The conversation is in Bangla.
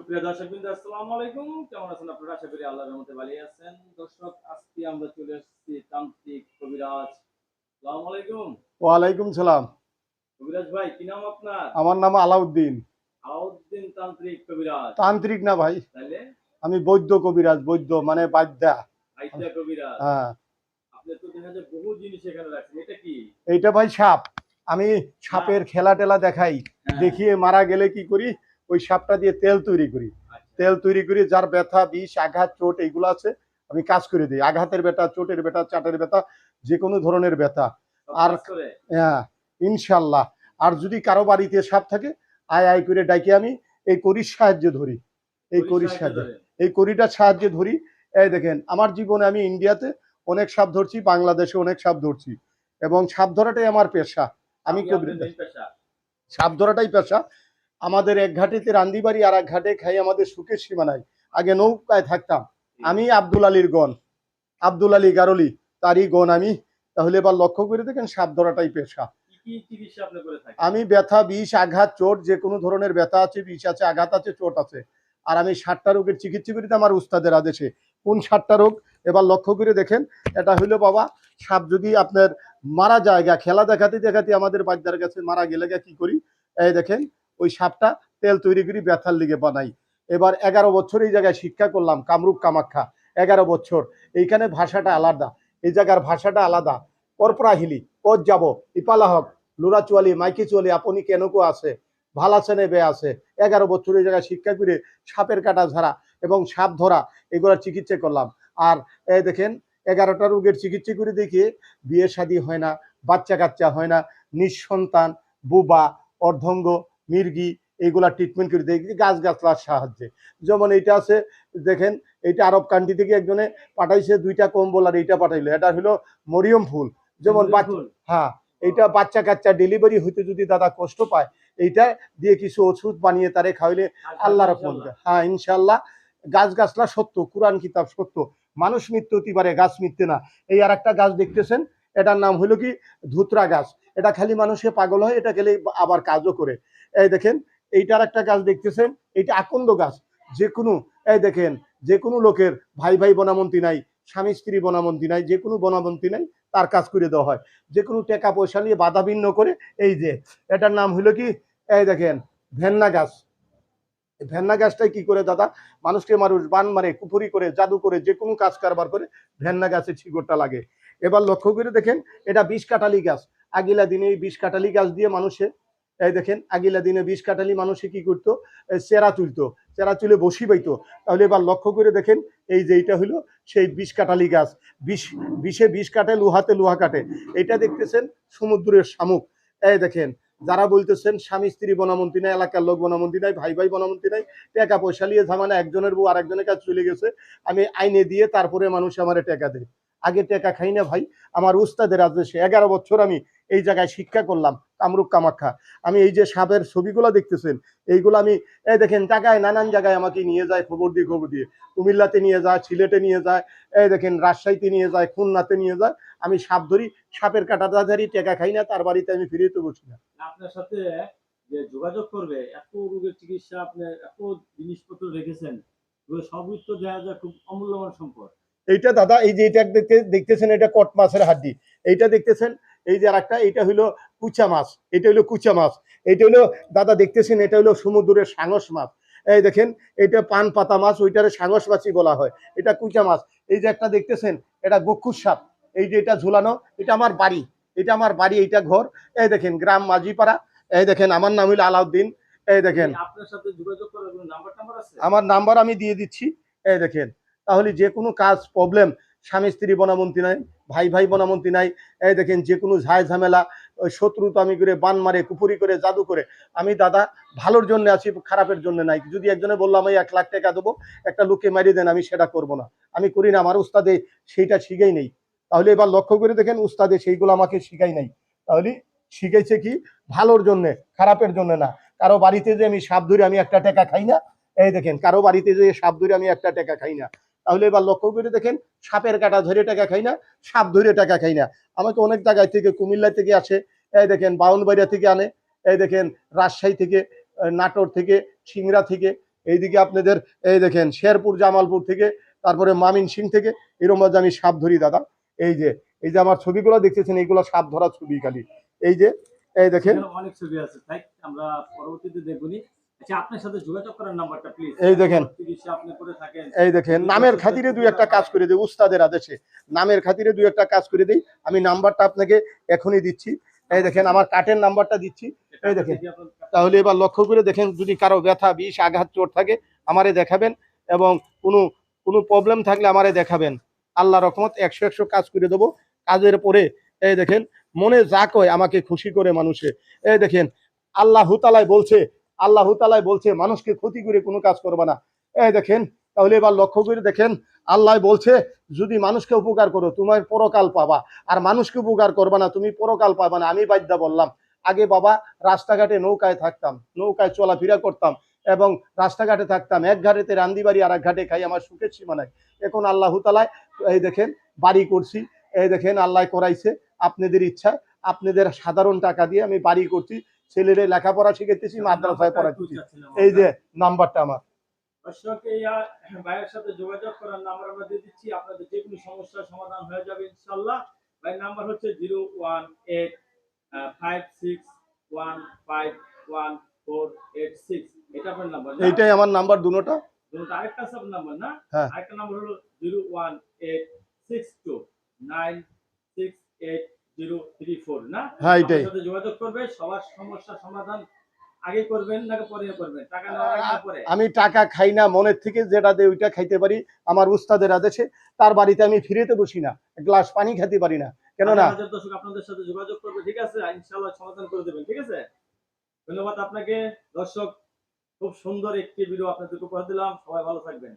সুপ্রিয় দর্শক আসসালামু আলাইকুম। কেমন আছেন আপনারা? আশা করি আল্লাহর রহমতে ভালো আছেন। দর্শক আজকে আমরা চলে এসেছি তান্ত্রিক কবিরাজ। আসসালামু আলাইকুম। ওয়ালাইকুম সালাম। কবিরাজ ভাই কি নাম আপনার? আমার নাম আলাউদ্দিন। আলাউদ্দিন তান্ত্রিক কবিরাজ। তান্ত্রিক না ভাই। তাহলে আমি বৈদ্য কবিরাজ বৈদ্য মানে বাদ্যা। কবিরাজ। হ্যাঁ। আপনি তো দেখা যায় বহু জিনিস এখানে রাখছেন। এটা কি? এইটা ভাই সাপ। আমি সাপের খেলা টেলা দেখাই। হ্যাঁ, দেখিয়ে মারা গেলে কি করি? ওই সাপটা দিয়ে তেল তৈরি করি। আচ্ছা, তেল তৈরি করি যার ব্যথা বিষ আঘাত চোট এইগুলো আছে আমি কাজ করে দিই। আঘাতের ব্যথা চোটের ব্যথা চাটের ব্যথা যে কোনো ধরনের ব্যথা। আর- হ্যাঁ ইনশাল্লাহ আর যদি কারও বাড়িতে সাপ থাকে আয় আয় করে ডাকে আমি এই করির সাহায্যে ধরি। এই করির সাহায্যে এই করিটার সাহায্যে ধরি। এই দেখেন আমার জীবনে আমি ইন্ডিয়াতে অনেক সাপ ধরছি বাংলাদেশে অনেক সাপ ধরছি। এবং সাপ ধরাটাই আমার পেশা। আমি। সাপ ধরাটাই পেশা। আমাদের এক ঘাটেতে রান্দিবাড়ি আর এক ঘাটে খাই আমাদের সুখের সীমানায় আগে নৌকায় থাকতাম। আমি আব্দুল আলীর গণ আব্দুল আলী গারলি তারই গণ আমি। তাহলে এবার লক্ষ্য করে দেখেন সাপ ধরাটাই পেশা। আমি ব্যথা বিষ আঘাত চোট যে কোনো ধরনের ব্যথা আছে বিষ আছে আঘাত আছে চোট আছে। আর আমি ষাটটা রোগের চিকিৎসা করিতে আমার উস্তাদের আদেশে। কোন ষাটটা রোগ? এবার লক্ষ্য করে দেখেন এটা হইল বাবা সাপ যদি আপনার মারা জায়গা খেলা দেখাতে দেখাতে আমাদের বাচ্চার কাছে মারা গেলে গা কি করি? এই দেখেন ওই সাপটা তেল তৈরি করি ব্যথার লিগে বানাই। এবার এগারো বছর এই জায়গায় শিক্ষা করলাম, কামরূপ কামাখ্যা। এগারো বছর, এইখানে ভাষাটা আলাদা। এই জায়গার ভাষাটা আলাদা। করপরাহিলি কত যাব, ইপালা হক, লুরা চুয়ালি, মাইকি চুয়ালি, আপনি কেন কো আছে? ভালো আছে নেবে আছে। এগারো বছর এই জায়গায় শিক্ষা করে সাপের কাটা ঝাড়া এবং সাপ ধরা এগুলোর চিকিৎসা করলাম। আর দেখেন, এগারোটা রোগের চিকিৎসা করে দেখিয়ে বিয়ে শাদী হয় না বাচ্চা কাচ্চা হয় না, নিঃসন্তান, বুবা, অর্ধঙ্গ মির্গি এইগুলা ট্রিটমেন্ট করে দেখি গাছ গাছলার সাহায্যে। যেমন এইটা আছে দেখেন এইটা আরব কান্ট্রি থেকে একজনে পাঠাইছে দুইটা কম্বল আর এইটা পাঠাইলো। এটা হলো মরিয়ম ফুল। যেমন হ্যাঁ এইটা বাচ্চা কাচ্চা ডেলিভারি হইতে যদি দাদা কষ্ট পায় এইটা দিয়ে কিছু ওষুধ বানিয়ে তারে খাওয়াইলে আল্লাহ রকম হ্যাঁ ইনশাল্লাহ। গাছ গাছলা সত্য কোরআন কিতাব সত্য। মানুষ মৃত্যু হতে পারে গাছ মিথ্যে না। এই আর একটা গাছ দেখতেছেন এটার নাম হলো কি? ধুতরা গাছ। এটা খালি মানুষে পাগল হয়, এটা খেলে আবার কাজও করে। এই দেখেন, এইটার একটা গাছ দেখতেছেন? এইটা আকন্দ গাছ। যে কোনো এই দেখেন যে কোনো লোকের ভাই ভাই বনামন্তি নাই, স্বামী স্ত্রী বনামন্তি নাই যে কোনো বনামন্তি নাই, তার কাজ করে দেওয়া হয়। যে কোনো টাকা পয়সা নিয়ে বাধা ভিন্ন করে, এই যে, এটার নাম হলো কি? এই দেখেন, ভেন্না গাছ। ভেন্না গাছটাই কি করে দাদা? মানুষকে মানুষ বান মারে, কুপুরি করে, জাদু করে যে কোনো কাজ কারবার করে ভেন্না গাছের শিকড়টা লাগে। এবার লক্ষ্য করে দেখেন, এটা বিষ কাটালি গাছ। আগিলা দিনে এই বিষ কাটালি গাছ দিয়ে মানুষে, এই দেখেন, আগিলা দিনে বিষ কাটালি মানুষে কি করতো? চেরা তুলতো, চেরা তুলে বসি পাইতো। তাহলে এবার লক্ষ্য করে দেখেন, এই যে এইটা হলো সেই বিষ কাটালি গাছ। বিষ বিষে বিষ কাটে লোহাতে লোহা কাটে এটা দেখতেছেন সমুদ্রের শামুক। এই দেখেন, যারা বলতেছেন স্বামী স্ত্রী বনামন্ত্রী নাই, এলাকার লোক বনামন্ত্রী নাই, ভাই ভাই বনামন্ত্রী নাই, টাকা পয়সা নিয়ে ঝামানা একজনের বউ আরেকজনের কাছে চলে গেছে। আমি আইনে দিয়ে তারপরে মানুষ আমারে টাকা দেয়। আগে টাকা খাই না ভাই। আমার উস্তাদের আদেশে এগারো বছর আমি এই জায়গায় শিক্ষা করলাম, কামরূপ কামাখ্যা। আমি এই যে সাপের ছবিগুলো দেখতেছেন, এইগুলো আমি, এই দেখেন টাকায় নানান জায়গায় আমাকে নিয়ে যায়, খবর দিয়ে খবর দিয়ে। কুমিল্লাতে নিয়ে যায়, সিলেটে নিয়ে যায়, এই দেখেন রাজশাহীতে নিয়ে যায়, খুলনাতে নিয়ে যায়। আমি সাপ ধরি, সাপের কাটাটা ধরি, টাকা খাই না, তার বাড়িতে আমি ফিরে তো বসি না। আপনার সাথে যে যোগাযোগ করবে, এত রোগের চিকিৎসা আপনি, এত জিনিসপত্র রেখেছেন সবই তো দেখা যায়, খুব অমূল্যবান সম্পদ। এইটা দাদা এই যে এটা দেখতে দেখতেছেন এটা কট মাছের হাড্ডি। এইটা দেখতেছেন এই যে আরেকটা এটা হইল কুচা মাছ এটা হইল কুচা মাছ। এটা হইল দাদা দেখতেছেন এটা হইল সমুদ্রের সাংস মাছ। এই দেখেন এটা পান পাতা মাছ ওইটারে সাংস মাছই বলা হয়। এটা কুচা মাছ। এই যে একটা দেখতেছেন এটা গক্ষুর সাপ। এই যে এটা ঝুলানো এটা আমার বাড়ি। এটা আমার বাড়ি এইটা ঘর। এই দেখেন গ্রাম মাঝিপাড়া। এই দেখেন আমার নাম হইল আলাউদ্দিন। এই দেখেন। আপনার সাথে যোগাযোগ করার কোনো নাম্বার টাম্বার আছে? আমার নাম্বার আমি দিয়ে দিচ্ছি। এই দেখেন তাহলে যে কোনো কাজ প্রবলেম স্বামী স্ত্রী বনামন্ত্রী নাই, ভাই ভাই বনামন্ত্রী নাই, এই দেখেন যে কোনো ঝায় ঝামেলা, ওই শত্রুতা আমি করে বান মারে, কুপুরি করে, জাদু করে, আমি দাদা ভালোর জন্য আছি, খারাপের জন্য নাই। যদি একজনে বললাম আমি এক লাখ টাকা দেবো, একটা লোককে মারিয়ে দেন, আমি সেটা করব না। আমি করি না, আমার উস্তাদে সেইটা শিখাই নেই। তাহলে এবার লক্ষ্য করে দেখেন, উস্তাদে সেইগুলো আমাকে শিখাই নাই। তাহলে শিখাইছে কি? ভালোর জন্য, খারাপের জন্য না। কারও বাড়িতে যে আমি সাপ ধরে আমি একটা টাকা খাই না, এই দেখেন, কারও বাড়িতে যে সাপ ধরে আমি একটা টাকা খাই না। তাহলে এবার লক্ষ্য করে দেখেন, সাপের কাটা ধরে টাকা খাই না, সাপ ধরে টাকা খাই না। আমাকে অনেক জায়গায় থেকে কুমিল্লা থেকে আসে, এই দেখেন বাউনবাড়িয়া থেকে আনে, এই দেখেন রাজশাহী থেকে নাটোর থেকে, সিংড়া থেকে, এইদিকে আপনাদের, এই দেখেন শেরপুর, জামালপুর থেকে, তারপরে মামিন সিং থেকে, এরম আমি সাপ ধরি, দাদা। এই যে এই যে আমার ছবিগুলো দেখতেছেন, এইগুলো সাপ ধরা ছবি খালি। এই যে, এই দেখেন। অনেক ছবি আছে, তাই আমরা পরবর্তীতে দেখবনি আচ্ছা এই দেখেন। এই দেখেন নামের খাতিরে দুই একটা কাজ করে দিই উস্তাদের আদেশে। নামের খাতিরে দুই একটা কাজ করে দিই। আমি নাম্বারটা আপনাকে এখনই দিচ্ছি। এই দেখেন আমার কার্টের নাম্বারটা দিচ্ছি। এই দেখেন। তাহলে এবার লক্ষ্য করে দেখেন যদি কারও ব্যথা বিষ আঘাত চোট থাকে আমারে দেখাবেন এবং কোনো কোনো প্রবলেম থাকলে আমারে দেখাবেন। আল্লাহ রকমত একশো একশো কাজ করে দেবো। কাজের পরে এই দেখেন মনে যা কয় আমাকে খুশি করে মানুষে। এই দেখেন আল্লাহ তালায় বলছে আল্লাহ তালায় বলছে, মানুষকে ক্ষতি করে কোনো কাজ করবে না। এই দেখেন, তাহলে এবার লক্ষ্য করে দেখেন, আল্লাহ বলছে, যদি মানুষকে উপকার করো, তোমার পরকাল পাবা। আর মানুষকে উপকার করবা না, তুমি পরকাল পাবা না। আমি বাদ্যা বললাম। আগে বাবা, রাস্তাঘাটে নৌকায় থাকতাম, নৌকায় চলাফেরা করতাম এবং রাস্তাঘাটে থাকতাম। এক ঘাটেতে রান্দি বাড়ি আর এক ঘাটে খাই, আমার সুখের সীমানায় এখন আল্লাহ তালায় এই দেখেন, বাড়ি করছি। এই দেখেন, আল্লাহ করাইছে। আপনাদের ইচ্ছা, আপনাদের সাধারণ টাকা দিয়ে আমি বাড়ি করছি। ছেলেদের লেখাপড়া শিখাইতেছি মাদ্রাসায় পড়াচ্ছি এই যে নাম্বারটা আমার। দর্শক এই ভাইয়ের সাথে যোগাযোগ করার নাম্বার আমরা দিয়ে দিচ্ছি। আপনাদের যে কোনো সমস্যার সমাধান হয়ে যাবে ইনশাল্লাহ ভাইয়ের নাম্বার হচ্ছে zero one eight five six one five one four eight six. এটা আপনার নাম্বার? এইটাই আমার নাম্বার দুটোটা। দুটো আরেকটা সাব নাম্বার না? হ্যাঁ। আরেকটা নাম্বার হলো zero one eight six two nine six eight না? হ্যাঁ এটাই। যোগাযোগ করবে সবার সমস্যার সমাধান আগে করবেন নাকি পরে করবেন? টাকা নেওয়ার আগে না পরে আমি টাকা খাই না মনের থেকে যেটা দেয় ওইটা খাইতে পারি আমার উস্তাদের আদেশে। তার বাড়িতে আমি ফিরেতে বসি না গ্লাস পানি খেতে পারি না কেননা দর্শক আপনাদের সাথে যোগাযোগ করবে ঠিক আছে? ইনশাআল্লাহ সমাধান করে দেবেন ঠিক আছে? ধন্যবাদ আপনাকে। দর্শক খুব সুন্দর একটি ভিডিও আপনাদেরকে উপহার দিলাম। সবাই ভালো থাকবেন।